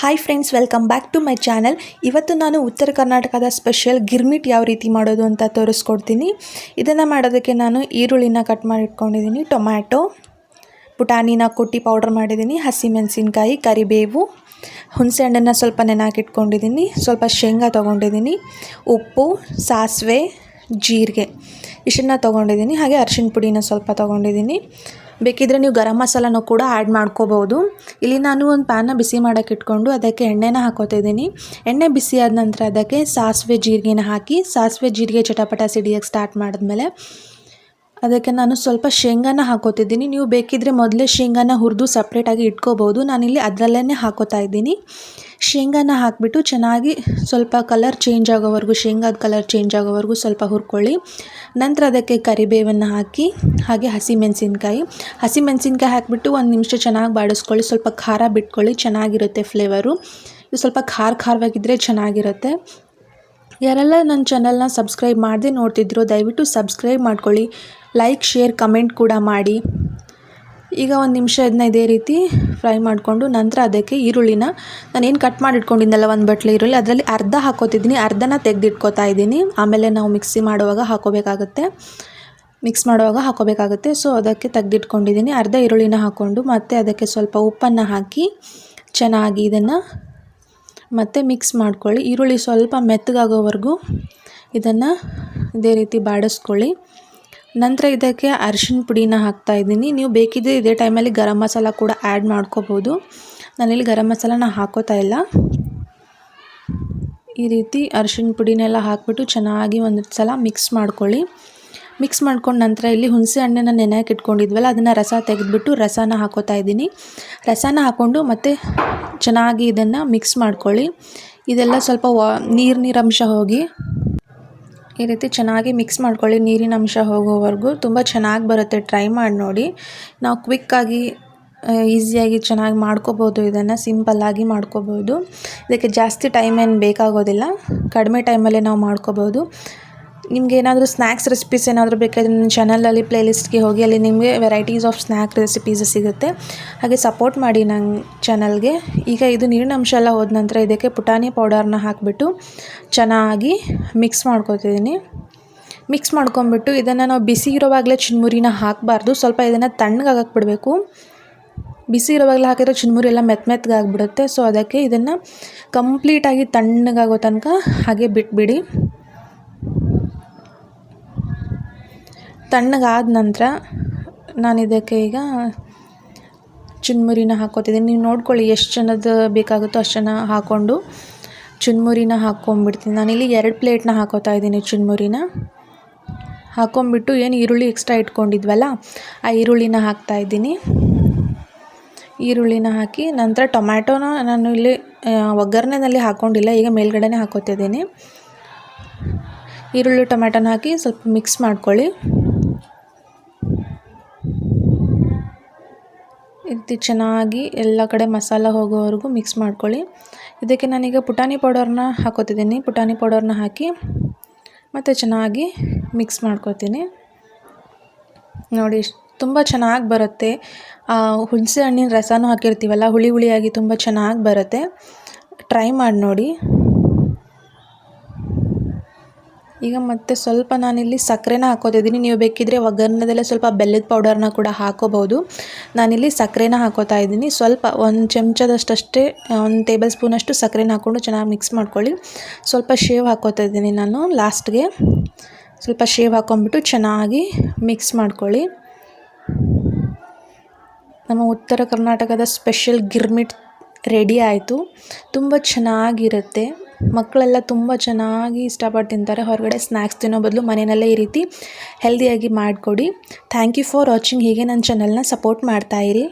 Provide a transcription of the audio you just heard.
Hi friends welcome back to my channel ಇವತ್ತು ನಾನು ಉತ್ತರ ಕರ್ನಾಟಕದ ಸ್ಪೆಷಲ್ ಗಿರ್ಮಿಟ್ ಯಾವ ರೀತಿ ಮಾಡೋದು ಅಂತ ತೋರಿಸ್ಕೊಡ್ತೀನಿ. ಇದನ್ನು ಮಾಡೋದಕ್ಕೆ ನಾನು ಈರುಳ್ಳಿನ ಕಟ್ ಮಾಡಿ ಇಟ್ಕೊಂಡಿದ್ದೀನಿ ಟೊಮ್ಯಾಟೊ ಪುಟಾಣಿನ ಕೊಟ್ಟಿ ಪೌಡರ್ ಮಾಡಿದ್ದೀನಿ ಹಸಿಮೆಣಸಿನ್ಕಾಯಿ ಕರಿಬೇವು, ಹುಣಸೆ ಹಣ್ಣನ್ನು ಸ್ವಲ್ಪ ನೆನಾಕಿಟ್ಕೊಂಡಿದ್ದೀನಿ, ಸ್ವಲ್ಪ ಶೇಂಗಾ ತೊಗೊಂಡಿದ್ದೀನಿ, ಉಪ್ಪು, ಸಾಸಿವೆ, ಜೀರಿಗೆ ಇಷ್ಟನ್ನು ತೊಗೊಂಡಿದ್ದೀನಿ, ಹಾಗೆ ಅರ್ಶಿಣ ಪುಡಿನ ಸ್ವಲ್ಪ ತೊಗೊಂಡಿದ್ದೀನಿ. ಬೇಕಿದ್ರೆ ನೀವು ಗರಂ ಮಸಾಲನೂ ಕೂಡ ಆ್ಯಡ್ ಮಾಡ್ಕೋಬೋದು ಇಲ್ಲಿ ನಾನು ಒಂದು ಪ್ಯಾನ್ನ ಬಿಸಿ ಮಾಡೋಕ್ಕೆ ಇಟ್ಕೊಂಡು ಅದಕ್ಕೆ ಎಣ್ಣೆನ ಹಾಕೋತಿದ್ದೀನಿ ಎಣ್ಣೆ ಬಿಸಿ ಆದ ನಂತರ ಅದಕ್ಕೆ ಸಾಸಿವೆ, ಜೀರಿಗೆನ ಹಾಕಿ ಸಾಸಿವೆ, ಜೀರಿಗೆ, ಚಟಪಟ ಸಿಡಿಯೋಕ್ಕೆ ಸ್ಟಾರ್ಟ್ ಮಾಡಿದ್ಮೇಲೆ ಅದಕ್ಕೆ ನಾನು ಸ್ವಲ್ಪ ಶೇಂಗಾನ ಹಾಕೋತಿದ್ದೀನಿ. ನೀವು ಬೇಕಿದ್ದರೆ ಮೊದಲೇ ಶೇಂಗಾನ ಹುರಿದು ಸಪ್ರೇಟಾಗಿ ಇಟ್ಕೋಬೋದು ನಾನಿಲ್ಲಿ ಅದರಲ್ಲೇ ಹಾಕೋತಾ ಇದ್ದೀನಿ. ಶೇಂಗಾನ ಹಾಕಿಬಿಟ್ಟು ಚೆನ್ನಾಗಿ ಸ್ವಲ್ಪ ಕಲರ್ ಚೇಂಜ್ ಆಗೋವರೆಗೂ, ಶೇಂಗಾದ ಕಲರ್ ಚೇಂಜ್ ಆಗೋವರೆಗೂ ಸ್ವಲ್ಪ ಹುರ್ಕೊಳ್ಳಿ. ನಂತರ ಅದಕ್ಕೆ ಕರಿಬೇವನ್ನು ಹಾಕಿ, ಹಾಗೆ ಹಸಿಮೆಣಸಿನ್ಕಾಯಿ. ಹಸಿಮೆಣಸಿನ್ಕಾಯಿ ಹಾಕಿಬಿಟ್ಟು ಒಂದು ನಿಮಿಷ ಚೆನ್ನಾಗಿ ಬಾಡಿಸ್ಕೊಳ್ಳಿ. ಸ್ವಲ್ಪ ಖಾರ ಬಿಟ್ಕೊಳ್ಳಿ, ಚೆನ್ನಾಗಿರುತ್ತೆ ಫ್ಲೇವರು ಇದು ಸ್ವಲ್ಪ ಖಾರ ಖಾರವಾಗಿದ್ದರೆ ಚೆನ್ನಾಗಿರುತ್ತೆ. ಯಾರೆಲ್ಲ ನನ್ನ ಚಾನಲ್ನ ಸಬ್ಸ್ಕ್ರೈಬ್ ಮಾಡದೆ ನೋಡ್ತಿದ್ರು ದಯವಿಟ್ಟು ಸಬ್ಸ್ಕ್ರೈಬ್ ಮಾಡ್ಕೊಳ್ಳಿ. ಲೈಕ್ ಶೇರ್ ಕಮೆಂಟ್ ಕೂಡ ಮಾಡಿ. ಈಗ ಒಂದು ನಿಮಿಷ ಇದನ್ನ ಇದೇ ರೀತಿ ಫ್ರೈ ಮಾಡಿಕೊಂಡು ನಂತರ ಅದಕ್ಕೆ ಈರುಳ್ಳಿನ ನಾನೇನು ಕಟ್ ಮಾಡಿಟ್ಕೊಂಡಿದ್ದಲ್ಲ ಒಂದು ಬಟ್ಲೆ ಈರುಳ್ಳಿ, ಅದರಲ್ಲಿ ಅರ್ಧ ಹಾಕೋತಿದ್ದೀನಿ, ಅರ್ಧನ ತೆಗೆದಿಟ್ಕೋತಾ ಇದ್ದೀನಿ. ಆಮೇಲೆ ನಾವು ಮಿಕ್ಸಿ ಮಾಡುವಾಗ ಹಾಕೋಬೇಕಾಗುತ್ತೆ. ಮಿಕ್ಸ್ ಮಾಡುವಾಗ ಹಾಕೋಬೇಕಾಗುತ್ತೆ. ಸೊ ಅದಕ್ಕೆ ತೆಗೆದಿಟ್ಕೊಂಡಿದ್ದೀನಿ. ಅರ್ಧ ಈರುಳ್ಳಿನ ಹಾಕ್ಕೊಂಡು ಮತ್ತು ಅದಕ್ಕೆ ಸ್ವಲ್ಪ ಉಪ್ಪನ್ನು ಹಾಕಿ ಚೆನ್ನಾಗಿ ಇದನ್ನು ಮತ್ತು ಮಿಕ್ಸ್ ಮಾಡ್ಕೊಳ್ಳಿ. ಈರುಳ್ಳಿ ಸ್ವಲ್ಪ ಮೆತ್ತಗಾಗೋವರೆಗೂ ಇದನ್ನು ಇದೇ ರೀತಿ ಬಾಡಿಸ್ಕೊಳ್ಳಿ. ನಂತರ ಇದಕ್ಕೆ ಅರಿಶಿಣ ಪುಡಿನ ಹಾಕ್ತಾಯಿದ್ದೀನಿ ನೀವು ಬೇಕಿದ್ದರೆ ಇದೇ ಟೈಮಲ್ಲಿ ಗರಂ ಮಸಾಲ ಕೂಡ ಆ್ಯಡ್ ಮಾಡ್ಕೋಬೋದು. ನಾನಿಲ್ಲಿ ಗರಂ ಮಸಾಲನ ಹಾಕೋತಾ ಇಲ್ಲ. ಈ ರೀತಿ ಅರಿಶಿಣ ಪುಡಿನೆಲ್ಲ ಹಾಕಿಬಿಟ್ಟು ಚೆನ್ನಾಗಿ ಒಂದು ಸಲ ಮಿಕ್ಸ್ ಮಾಡ್ಕೊಳ್ಳಿ. ಮಿಕ್ಸ್ ಮಾಡ್ಕೊಂಡು ನಂತರ ಇಲ್ಲಿ ಹುಣಸೆ ಹಣ್ಣನ್ನು ನೆನೆಯಕ್ಕೆ ಇಟ್ಕೊಂಡಿದ್ವಲ್ಲ, ಅದನ್ನು ರಸ ತೆಗೆದುಬಿಟ್ಟು ರಸನ ಹಾಕೋತಾ ಇದ್ದೀನಿ. ರಸನ ಹಾಕ್ಕೊಂಡು ಮತ್ತು ಚೆನ್ನಾಗಿ ಇದನ್ನು ಮಿಕ್ಸ್ ಮಾಡ್ಕೊಳ್ಳಿ. ಇದೆಲ್ಲ ಸ್ವಲ್ಪ ವಾ, ನೀರು ಹೋಗಿ ಈ ರೀತಿ ಚೆನ್ನಾಗಿ ಮಿಕ್ಸ್ ಮಾಡ್ಕೊಳ್ಳಿ, ನೀರಿನ ಅಂಶ ಹೋಗೋವರೆಗೂ. ತುಂಬ ಚೆನ್ನಾಗಿ ಬರುತ್ತೆ ಟ್ರೈ ಮಾಡಿ ನೋಡಿ. ನಾವು ಕ್ವಿಕ್ಕಾಗಿ ಈಸಿಯಾಗಿ ಚೆನ್ನಾಗಿ ಮಾಡ್ಕೋಬೋದು ಇದನ್ನು ಸಿಂಪಲ್ಲಾಗಿ ಮಾಡ್ಕೋಬೋದು. ಇದಕ್ಕೆ ಜಾಸ್ತಿ ಟೈಮ್ ಏನು ಬೇಕಾಗೋದಿಲ್ಲ. ಕಡಿಮೆ ಟೈಮಲ್ಲೇ ನಾವು ಮಾಡ್ಕೋಬೋದು. ನಿಮ್ಗೆ ಏನಾದರೂ ಸ್ನ್ಯಾಕ್ಸ್ ರೆಸಿಪೀಸ್ ಏನಾದರೂ ಬೇಕಾದರೆ ನನ್ನ ಚಾನಲಲ್ಲಿ ಪ್ಲೇಲಿಸ್ಟ್ಗೆ ಹೋಗಿ ಅಲ್ಲಿ ನಿಮಗೆ ವೆರೈಟೀಸ್ ಆಫ್ ಸ್ನ್ಯಾಕ್ ರೆಸಿಪೀಸ್ ಸಿಗುತ್ತೆ. ಹಾಗೆ ಸಪೋರ್ಟ್ ಮಾಡಿ ನನ್ನ ಚಾನಲ್ಗೆ ಈಗ ಇದು ನೀರಿನ ಅಂಶ ಎಲ್ಲ ಹೋದ ನಂತರ ಇದಕ್ಕೆ ಪುಟಾಣಿ ಪೌಡರ್ನ ಹಾಕಿಬಿಟ್ಟು ಚೆನ್ನಾಗಿ ಮಿಕ್ಸ್ ಮಾಡ್ಕೊತಿದ್ದೀನಿ. ಮಿಕ್ಸ್ ಮಾಡ್ಕೊಂಬಿಟ್ಟು ಇದನ್ನು ನಾವು ಬಿಸಿ ಇರೋವಾಗಲೇ ಚಿನ್ಮುರಿನ ಹಾಕಬಾರ್ದು. ಸ್ವಲ್ಪ ಇದನ್ನು ತಣ್ಣಗಾಗಕ್ಕೆ ಬಿಡಬೇಕು ಬಿಸಿ ಇರೋವಾಗಲೇ ಹಾಕಿದ್ರೆ ಚಿನ್ಮುರಿ ಎಲ್ಲ ಮೆತ್ತ ಮೆತ್ತಗಾಗ್ಬಿಡುತ್ತೆ ಸೊ ಅದಕ್ಕೆ ಇದನ್ನು ಕಂಪ್ಲೀಟಾಗಿ ತಣ್ಣಗಾಗೋ ತನಕ ಹಾಗೆ ಬಿಟ್ಬಿಡಿ. ತಣ್ಣಗಾದ ನಂತರ ನಾನು ಇದಕ್ಕೆ ಈಗ ಚುನ್ಮುರಿನ ಹಾಕೋತಿದ್ದೀನಿ ನೀವು ನೋಡ್ಕೊಳ್ಳಿ ಎಷ್ಟು ಜನದ ಬೇಕಾಗುತ್ತೋ ಅಷ್ಟು ಜನ ಹಾಕ್ಕೊಂಡು ಚುನ್ಮುರಿನ ಹಾಕ್ಕೊಂಬಿಡ್ತೀನಿ ನಾನಿಲ್ಲಿ ಎರಡು ಪ್ಲೇಟ್ನ ಹಾಕೋತಾ ಇದ್ದೀನಿ ಚುನ್ಮುರಿನ. ಹಾಕ್ಕೊಂಬಿಟ್ಟು ಏನು ಈರುಳ್ಳಿ ಎಕ್ಸ್ಟ್ರಾ ಇಟ್ಕೊಂಡಿದ್ವಲ್ಲ, ಆ ಈರುಳ್ಳಿನ ಹಾಕ್ತಾಯಿದ್ದೀನಿ ಈರುಳ್ಳಿನ ಹಾಕಿ ನಂತರ ಟೊಮ್ಯಾಟೋನ ನಾನು ಇಲ್ಲಿ ಒಗ್ಗರಣೆನಲ್ಲಿ ಹಾಕ್ಕೊಂಡಿಲ್ಲ, ಈಗ ಮೇಲ್ಗಡೆನೇ ಹಾಕೋತಿದ್ದೀನಿ ಈರುಳ್ಳಿ ಟೊಮ್ಯಾಟೋನ ಹಾಕಿ ಸ್ವಲ್ಪ ಮಿಕ್ಸ್ ಮಾಡ್ಕೊಳ್ಳಿ. ರೀತಿ ಚೆನ್ನಾಗಿ ಎಲ್ಲ ಕಡೆ ಮಸಾಲ ಹೋಗೋವರೆಗೂ ಮಿಕ್ಸ್ ಮಾಡ್ಕೊಳ್ಳಿ. ಇದಕ್ಕೆ ನಾನೀಗ ಪುಟಾಣಿ ಪೌಡರ್ನ ಹಾಕೋತಿದ್ದೀನಿ. ಪುಟಾಣಿ ಪೌಡರ್ನ ಹಾಕಿ ಮತ್ತು ಚೆನ್ನಾಗಿ ಮಿಕ್ಸ್ ಮಾಡ್ಕೊತೀನಿ ನೋಡಿ ತುಂಬ ಚೆನ್ನಾಗಿ ಬರುತ್ತೆ. ಹುಣಸೆ ಹಣ್ಣಿನ ರಸನೂ ಹಾಕಿರ್ತೀವಲ್ಲ, ಹುಳಿ ಹುಳಿಯಾಗಿ ತುಂಬ ಚೆನ್ನಾಗಿ ಬರುತ್ತೆ. ಟ್ರೈ ಮಾಡಿ ನೋಡಿ. ಈಗ ಮತ್ತೆ ಸ್ವಲ್ಪ ನಾನಿಲ್ಲಿ ಸಕ್ಕರೆನ ಹಾಕೋತಿದ್ದೀನಿ. ನೀವು ಬೇಕಿದ್ರೆ ಒಗ್ಗರಣೆದಲ್ಲೇ ಸ್ವಲ್ಪ ಬೆಲ್ಲದ ಪೌಡರ್ನ ಕೂಡ ಹಾಕೋಬೋದು ನಾನಿಲ್ಲಿ ಸಕ್ಕರೆನ ಹಾಕೋತಾ ಇದ್ದೀನಿ. ಸ್ವಲ್ಪ ಒಂದು ಚಮಚದಷ್ಟಷ್ಟೇ ಒಂದು ಟೇಬಲ್ ಸ್ಪೂನಷ್ಟು ಸಕ್ಕರೆನ ಹಾಕ್ಕೊಂಡು ಚೆನ್ನಾಗಿ ಮಿಕ್ಸ್ ಮಾಡ್ಕೊಳ್ಳಿ. ಸ್ವಲ್ಪ ಶೇವ್ ಹಾಕೋತಾ ಇದ್ದೀನಿ ನಾನು ಲಾಸ್ಟ್ಗೆ. ಸ್ವಲ್ಪ ಶೇವ್ ಹಾಕ್ಕೊಂಬಿಟ್ಟು ಚೆನ್ನಾಗಿ ಮಿಕ್ಸ್ ಮಾಡ್ಕೊಳ್ಳಿ. ನಮ್ಮ ಉತ್ತರ ಕರ್ನಾಟಕದ ಸ್ಪೆಷಲ್ ಗಿರ್ಮಿಟ್ ರೆಡಿ ಆಯಿತು. ತುಂಬ ಚೆನ್ನಾಗಿರುತ್ತೆ. ಮಕ್ಕಳೆಲ್ಲ ತುಂಬ ಚೆನ್ನಾಗಿ ಇಷ್ಟಪಟ್ಟು ತಿಂತಾರೆ. ಹೊರಗಡೆ ಸ್ನ್ಯಾಕ್ಸ್ ತಿನ್ನೋ ಬದಲು ಮನೆಯಲ್ಲೇ ಈ ರೀತಿ ಹೆಲ್ದಿಯಾಗಿ ಮಾಡಿಕೊಡಿ. ಥ್ಯಾಂಕ್ ಯು ಫಾರ್ ವಾಚಿಂಗ್ ಹೀಗೆ ನನ್ನ ಚಾನಲ್ನ ಸಪೋರ್ಟ್ ಮಾಡ್ತಾಯಿರಿ